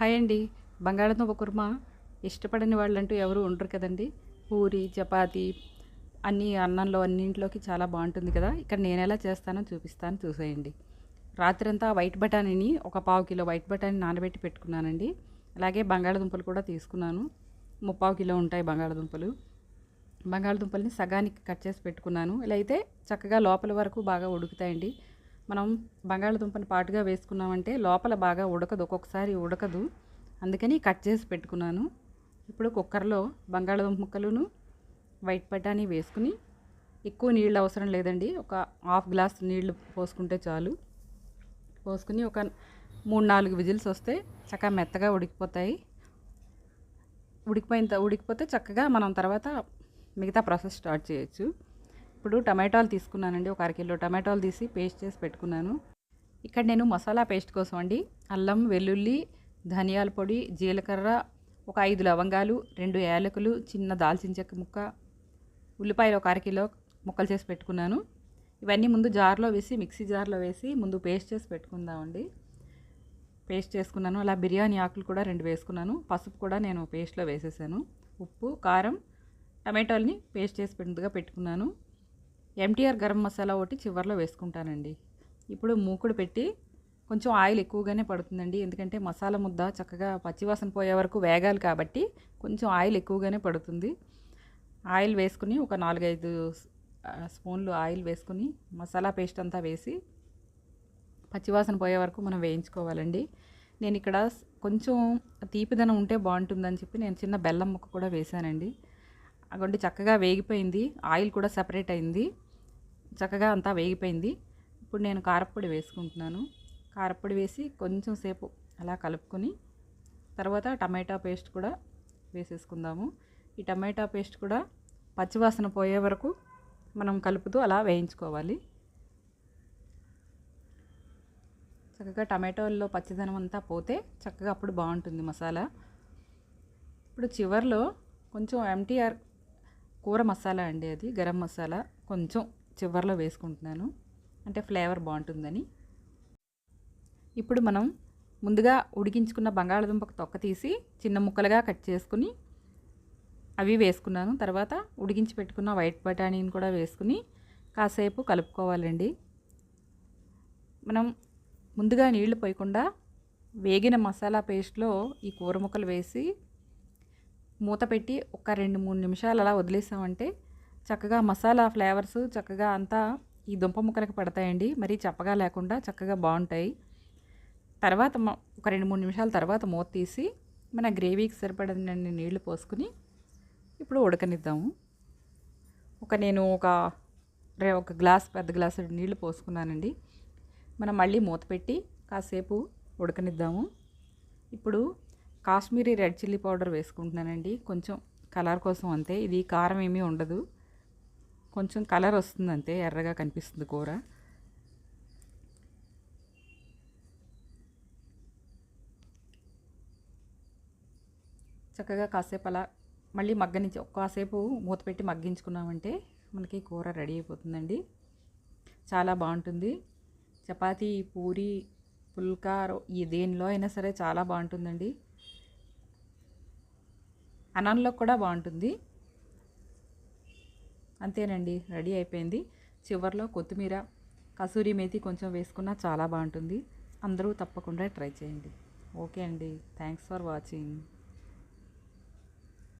Hi అండి. బంగాళదుంప కుర్మా ఇష్టపడని వాళ్ళంటూ ఎవరు ఉండరు కదండి. పూరి చపాతి అన్ని అన్నంలో అన్నింటిలోకి చాలా బాగుంటుంది కదా. ఇక్కడ నేను ఎలా చేస్తానో చూపిస్తాను చూసేయండి. రాత్రంతా వైట్ బఠానీని ఒక పావు కిలో వైట్ బఠానీ నానబెట్టి పెట్టుకున్నానండి. అలాగే బంగాళదుంపలు కూడా తీసుకున్నాను. ముప్పావు కిలో ఉంటాయి బంగాళదుంపలు. బంగాళదుంపల్ని సగానికి కట్ చేసి పెట్టుకున్నాను. ఇలా అయితే చక్కగా లోపల వరకు బాగా ఉడుకుతాయండి. మనం బంగాళదుంపని పాటుగా వేసుకున్నామంటే లోపల బాగా ఉడకదు ఒక్కొక్కసారి ఉడకదు. అందుకని కట్ చేసి పెట్టుకున్నాను. ఇప్పుడు కుక్కర్లో బంగాళదుంప ముక్కలను వైట్ బఠానీ వేసుకుని ఎక్కువ నీళ్ళు అవసరం లేదండి. ఒక హాఫ్ గ్లాస్ నీళ్ళు పోసుకుంటే చాలు. పోసుకుని ఒక మూడు నాలుగు విజిల్స్ వస్తే చక్కగా మెత్తగా ఉడికిపోతాయి. ఉడికిపోయిన ఉడికిపోతే చక్కగా మనం తర్వాత మిగతా ప్రాసెస్ స్టార్ట్ చేయొచ్చు. ఇప్పుడు టమాటాలు తీసుకున్నానండి ఒక అరకిలో టమాటాలు తీసి పేస్ట్ చేసి పెట్టుకున్నాను. ఇక్కడ నేను మసాలా పేస్ట్ కోసం అండి అల్లం వెల్లుల్లి ధనియాల పొడి జీలకర్ర ఒక ఐదు లవంగాలు రెండు యాలకులు చిన్న దాల్చిన చెక్క ముక్క ఉల్లిపాయలు ఒక అరకిలో ముక్కలు చేసి పెట్టుకున్నాను. ఇవన్నీ ముందు జార్లో వేసి మిక్సీ జార్లో వేసి ముందు పేస్ట్ చేసి పెట్టుకుందామండి. పేస్ట్ చేసుకున్నాను అలా బిర్యానీ ఆకులు కూడా రెండు వేసుకున్నాను. పసుపు కూడా నేను పేస్ట్లో వేసేసాను. ఉప్పు కారం టమాటోల్ని పేస్ట్ చేసి పెట్టుగా పెట్టుకున్నాను. ఎంటీఆర్ గరం మసాలా ఒకటి చివర్లో వేసుకుంటానండి. ఇప్పుడు మూకుడు పెట్టి కొంచెం ఆయిల్ ఎక్కువగానే పడుతుందండి. ఎందుకంటే మసాలా ముద్ద చక్కగా పచ్చివాసన పోయే వరకు వేగాలి కాబట్టి కొంచెం ఆయిల్ ఎక్కువగానే పడుతుంది. ఆయిల్ వేసుకుని ఒక నాలుగైదు స్పూన్లు ఆయిల్ వేసుకుని మసాలా పేస్ట్ అంతా వేసి పచ్చివాసన పోయే వరకు మనం వేయించుకోవాలండి. నేను ఇక్కడ కొంచెం తీపిదనం ఉంటే బాగుంటుందని చెప్పి నేను చిన్న బెల్లం ముక్క కూడా వేశానండి. అగొండి చక్కగా వేగిపోయింది. ఆయిల్ కూడా సపరేట్ అయింది. చక్కగా అంతా వేగిపోయింది. ఇప్పుడు నేను కారప్పొడి వేసుకుంటున్నాను. కారప్పొడి వేసి కొంచెం సేపు అలా కలుపుకొని తర్వాత టమాటా పేస్ట్ కూడా వేసేసుకుందాము. ఈ టమాటా పేస్ట్ కూడా పచ్చివాసన పోయే వరకు మనం కలుపుతూ అలా వేయించుకోవాలి. చక్కగా టమాటోల్లో పచ్చిదనం అంతా పోతే చక్కగా అప్పుడు బాగుంటుంది మసాలా. ఇప్పుడు చివర్లో కొంచెం ఎంటీఆర్ కూర మసాలా అండి అది గరం మసాలా. కొంచెం చివర్లో వేసుకుంటున్నాను. అంటే ఫ్లేవర్ బాగుంటుందని. ఇప్పుడు మనం ముందుగా ఉడికించుకున్న బంగాళదుంపకు తొక్క తీసి చిన్న ముక్కలుగా కట్ చేసుకుని అవి వేసుకున్నాను. తర్వాత ఉడికించి పెట్టుకున్న వైట్ బఠానీని కూడా వేసుకుని కాసేపు కలుపుకోవాలండి. మనం ముందుగా నీళ్ళు పోయకుండా వేగిన మసాలా పేస్ట్లో ఈ కూర ముక్కలు వేసి మూత పెట్టి ఒక రెండు మూడు నిమిషాలు అలా వదిలేసామంటే చక్కగా మసాలా ఫ్లేవర్స్ చక్కగా అంతా ఈ దుంప ముక్కలకు పడతాయండి. మరీ చప్పగా లేకుండా చక్కగా బాగుంటాయి. తర్వాత మ- ఒక రెండు మూడు నిమిషాల తర్వాత మూత తీసి మన గ్రేవీకి సరిపడని నీళ్ళు పోసుకుని ఇప్పుడు ఉడకనిద్దాము. ఒక నేను ఒక రే- ఒక గ్లాస్ పెద్ద గ్లాస్ నీళ్ళు పోసుకున్నానండి. మనం మళ్ళీ మూత పెట్టి కాసేపు ఉడకనిద్దాము. ఇప్పుడు కాశ్మీరీ రెడ్ చిల్లీ పౌడర్ వేసుకుంటున్నానండి. కొంచెం కలర్ కోసం అంతే. ఇది కారం ఏమీ ఉండదు. కొంచెం కలర్ వస్తుంది అంతే. ఎర్రగా కనిపిస్తుంది కూర. చక్కగా కాసేపు అలా మళ్ళీ మగ్గనించి ఒక్కసేపు మూత పెట్టి మగ్గించుకున్నామంటే మనకి కూర రెడీ అయిపోతుందండి. చాలా బాగుంటుంది. చపాతీ పూరి పుల్కా రో- దేనిలో అయినా సరే చాలా బాగుంటుందండి. అన్నంలో కూడా బాగుంటుంది. అంతేనండి రెడీ అయిపోయింది. చివర్లో కొత్తిమీర కసూరి మేతి కొంచెం వేసుకున్నా చాలా బాగుంటుంది. అందరూ తప్పకుండా ట్రై చేయండి. ఓకే అండి థ్యాంక్స్ ఫర్ వాచింగ్.